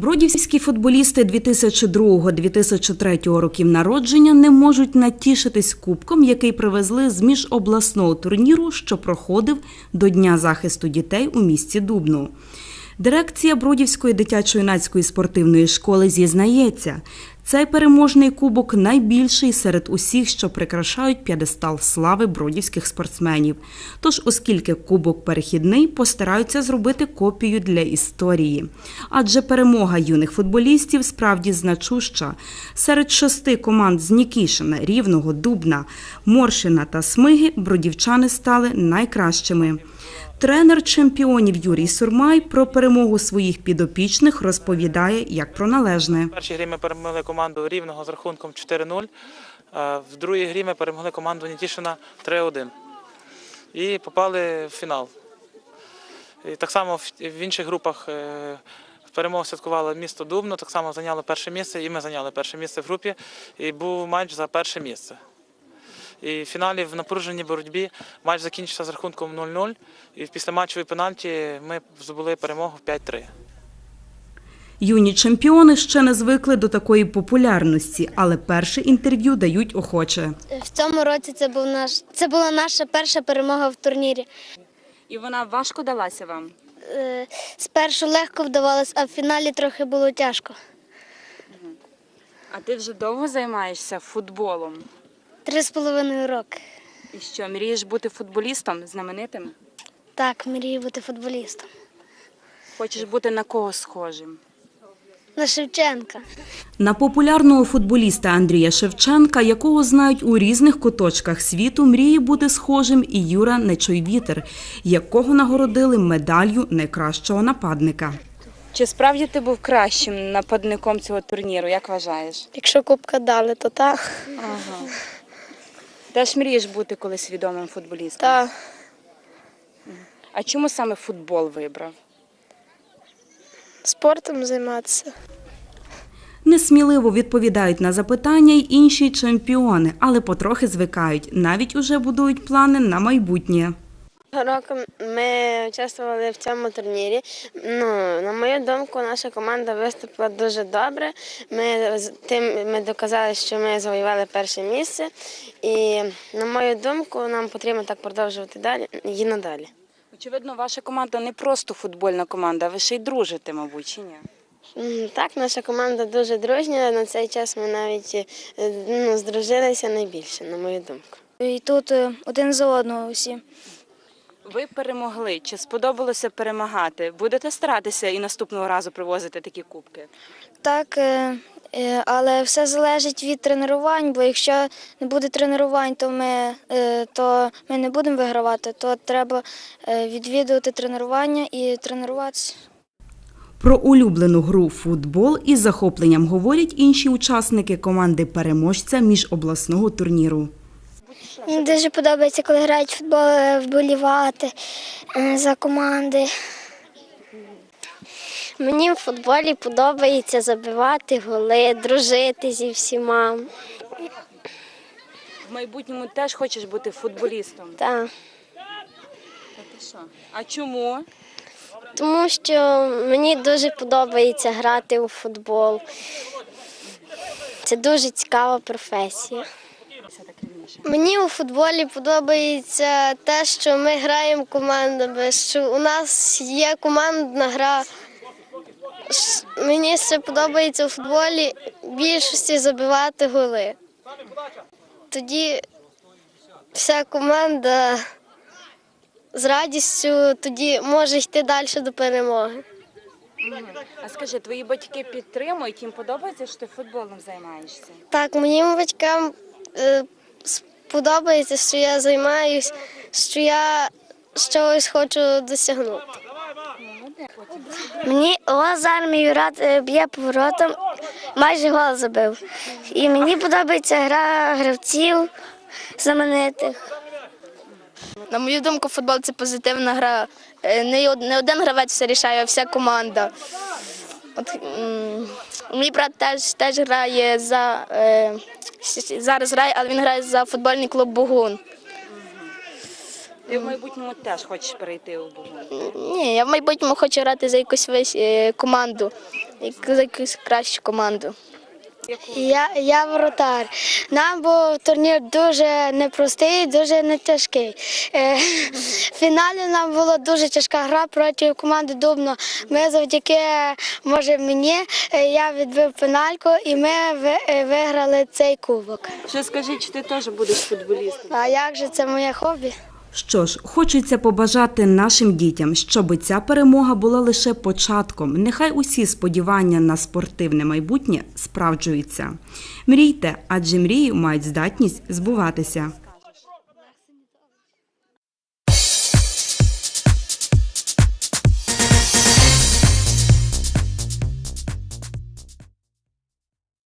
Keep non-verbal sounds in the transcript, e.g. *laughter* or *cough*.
Бродівські футболісти 2002-2003 років народження не можуть натішитись кубком, який привезли з міжобласного турніру, що проходив до Дня захисту дітей у місті Дубно. Дирекція Бродівської дитячо-юнацької спортивної школи зізнається, цей переможний кубок найбільший серед усіх, що прикрашають п'єдестал слави бродівських спортсменів. Тож, оскільки кубок перехідний, постараються зробити копію для історії. Адже перемога юних футболістів справді значуща. Серед шести команд з Нікішина, Рівного, Дубна, Моршина та Смиги бродівчани стали найкращими. Тренер чемпіонів Юрій Сурмай про перемогу своїх підопічних розповідає як про належне. В першій грі ми перемогли команду Рівного з рахунком 4-0. а В другій грі ми перемогли команду Нітішина 3-1. І попали в фінал. І так само в в інших групах е, перемогу святкувало місто Дубно, так само зайняло перше місце, і ми зайняли перше місце в групі. І був матч за перше місце. І в фіналі в напруженій боротьбі матч закінчився з рахунком 0-0. І після матчової пенальті ми здобули перемогу 5-3. Юні чемпіони ще не звикли до такої популярності, але перше інтерв'ю дають охоче. В цьому році це був наш це була наша перша перемога в турнірі. І вона важко далася вам? Е, Спершу легко вдавалось, а в фіналі трохи було тяжко. А ти вже довго займаєшся футболом? Три з половиною роки. І що, мрієш бути футболістом знаменитим? Так, мрію бути футболістом. Хочеш бути на кого схожим? На Шевченка. На популярного футболіста Андрія Шевченка, якого знають у різних куточках світу, мріє бути схожим і Юра Нечойвітер, якого нагородили медаллю найкращого нападника. Чи справді ти був кращим нападником цього турніру, як вважаєш? Якщо кубка дали, то так. Ага. Теж мрієш бути колись відомим футболістом? Так. А чому саме футбол вибрав? Спортом займатися. Несміливо відповідають на запитання й інші чемпіони, але потрохи звикають, навіть уже будують плани на майбутнє. Року ми участвували в цьому турнірі. Ну, на мою думку, наша команда виступила дуже добре. Ми тим ми доказали, що ми завоювали перше місце. І на мою думку, нам потрібно так продовжувати далі і надалі. Очевидно, ваша команда не просто футбольна команда, а ви ще й дружите, мабуть, чи ні? Так, наша команда дуже дружня. На цей час ми навіть е, ну, здружилися найбільше, на мою думку. І тут е, один за одного всі. Ви перемогли. Чи сподобалося перемагати? Будете старатися і наступного разу привозити такі кубки? Так, е, е, але все залежить від тренувань, бо якщо не буде тренувань, то ми, е, то ми не будемо вигравати, то треба відвідувати тренування і тренуватися. Про улюблену гру футбол із захопленням говорять інші учасники команди переможця міжобласного турніру. Мені дуже подобається, коли грають в футбол, е, вболівати е, за команди. Мені в футболі подобається забивати голи, дружити зі всіма. В майбутньому теж хочеш бути футболістом? Так. Та ти що? А чому? Тому що мені дуже подобається грати у футбол. Це дуже цікава професія. Мені у футболі подобається те, що ми граємо командами, що у нас є командна гра. Мені ще подобається у футболі більшості забивати голи. Тоді вся команда з радістю тоді може йти далі до перемоги. А скажи, твої батьки підтримують, їм подобається, що ти футболом займаєшся? Так, моїм батькам сподобається, що я займаюсь, що я щось хочу досягнути. Мені Лазар, мій брат, е, б'є поворотом, майже гол забив. І мені подобається гра гравців знаменитих. На мою думку, футбол це позитивна гра. Е, Не не один гравець все рішає, а вся команда. От, м, мій брат теж, теж грає за е, зараз грає, але він грає за футбольний клуб Бугун. Ти в майбутньому теж хочеш перейти у Бугун? Ні, я в майбутньому хочу грати за якусь весь е, команду, як- за якусь кращу команду. Я, я воротар. Нам був турнір дуже непростий, дуже не тяжкий. Е, *laughs* в фіналі нам була дуже тяжка гра проти команди Дубно. Ми завдяки, може, мені, е, я відбив пенальку і ми е, виграли цей кубок. Ще скажи, чи ти теж будеш футболістом? А як же це моє хобі? Що ж, хочеться побажати нашим дітям, щоб ця перемога була лише початком. Нехай усі сподівання на спортивне майбутнє справджуються. Мрійте, адже мрії мають здатність збуватися.